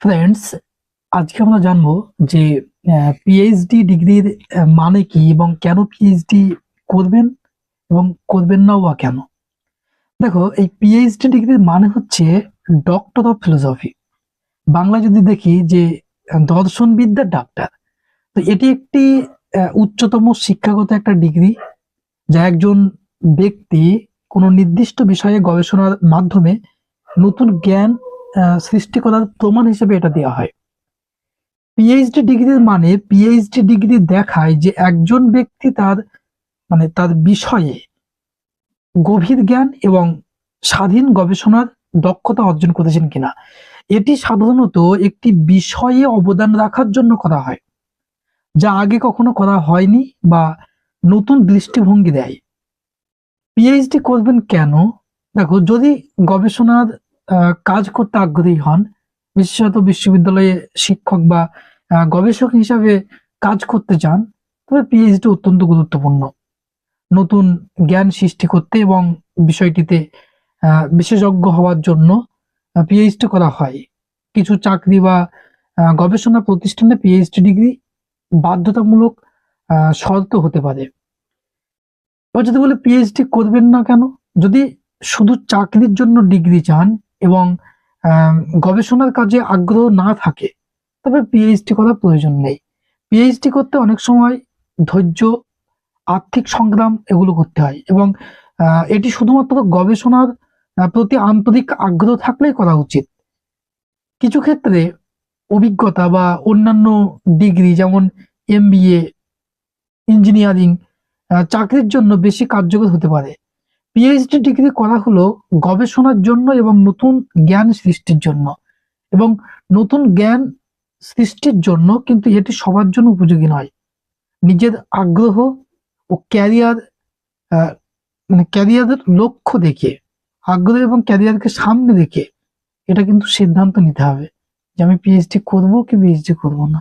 Friends আজকে আমরা জানব যে পিএইচডি ডিগ্রির মানে কি এবং কেন পিএইচডি করবেন এবং করবেন না বা কেন? দেখো, এই পিএইচডি ডিগ্রির মানে হচ্ছে ডক্টর অফ ফিলোসফি বাংলা যদি দেখি যে দর্শনবিদ্যার ডাক্তার, তো এটি একটি উচ্চতম শিক্ষাগত একটা ডিগ্রি যা একজন ব্যক্তি কোনো নির্দিষ্ট বিষয়ে গবেষণার মাধ্যমে নতুন জ্ঞান আহ, সৃষ্টি করার প্রমাণ হিসেবে এটা দেওয়া হয়। পিএইচডি ডিগ্রির মানে পিএইচডি ডিগ্রি দেখায় যে একজন ব্যক্তি তার মানে তার বিষয়ে গভীর জ্ঞান এবং স্বাধীন গবেষণার দক্ষতা অর্জন করেছেন কিনা। এটি সাধারণত একটি বিষয়ে অবদান রাখার জন্য করা হয় যা আগে কখনো করা হয়নি বা নতুন দৃষ্টিভঙ্গি দেয়। পিএইচডি করবেন কেন? দেখো যদি গবেষণার কাজ করতে আগ্রহী হন। বিশেষত বিশ্ববিদ্যালয়ে শিক্ষক বা গবেষক হিসাবে কাজ করতে চান, তবে পিএইচডি অত্যন্ত গুরুত্বপূর্ণ। নতুন জ্ঞান সৃষ্টি করতে এবং বিষয়টিতে বিশেষজ্ঞ হওয়ার জন্য পিএইচডি করা হয়। কিছু চাকরি বা গবেষণা প্রতিষ্ঠানে পিএইচডি ডিগ্রি বাধ্যতামূলক শর্ত হতে পারে। এবার যদি বলে পিএইচডি করবেন না কেন? যদি শুধু চাকরির জন্য ডিগ্রি চান এবং গবেষণার কাজে আগ্রহ না থাকে, তবে পিএইচডি করার প্রয়োজন নেই। পিএইচডি করতে অনেক সময় ধৈর্য, আর্থিক সংগ্রাম এগুলো করতে হয় এবং এটি শুধুমাত্র গবেষণার প্রতি আন্তরিক আগ্রহ থাকলেই করা উচিত। কিছু ক্ষেত্রে অভিজ্ঞতা বা অন্যান্য ডিগ্রি যেমন এমবিএ ইঞ্জিনিয়ারিং চাকরির জন্য বেশি কার্যকর হতে পারে। পিএইচডি ডিগ্রি করা হলো গবেষণার জন্য এবং নতুন জ্ঞান সৃষ্টির জন্য। এবং নতুন জ্ঞান সৃষ্টির জন্য কিন্তু এটি সবার জন্য উপযোগী নয়। নিজের আগ্রহ ও ক্যারিয়ার মানে ক্যারিয়ারের লক্ষ্য দেখে, আগ্রহ এবং ক্যারিয়ারকে সামনে রেখে এটা কিন্তু সিদ্ধান্ত নিতে হবে যে আমি পিএইচডি করব কি পিএইচডি করব না।